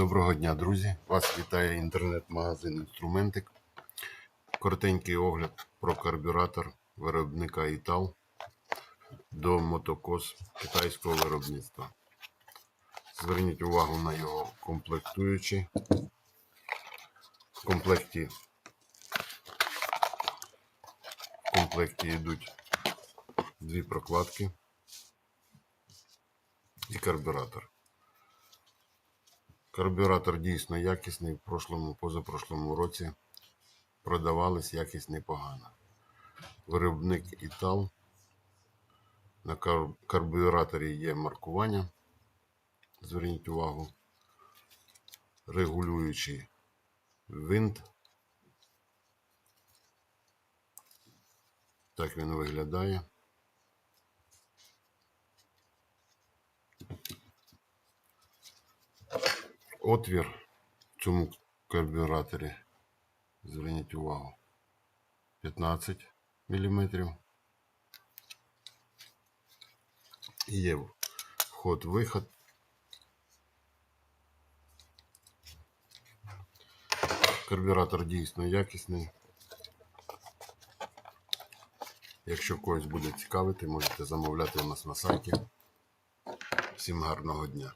Доброго дня, друзі! Вас вітає інтернет-магазин Інструментик. Коротенький огляд про карбюратор виробника Італ до мотокос китайського виробництва. Зверніть увагу на його комплектуючі. В комплекті, в комплекті йдуть дві прокладки і карбюратор. Карбюратор дійсно якісний. В прошлому, позапрошлому році продавались якість непогана. Виробник Італ. На карбюраторі є маркування. Зверніть увагу. Регулюючий винт. Так він виглядає. Отвір в цьому карбюраторі. Зверніть увагу. 15 мм. Є вход-виход. Карбюратор дійсно якісний. Якщо когось буде цікавити, можете замовляти у нас на сайті. Всім гарного дня!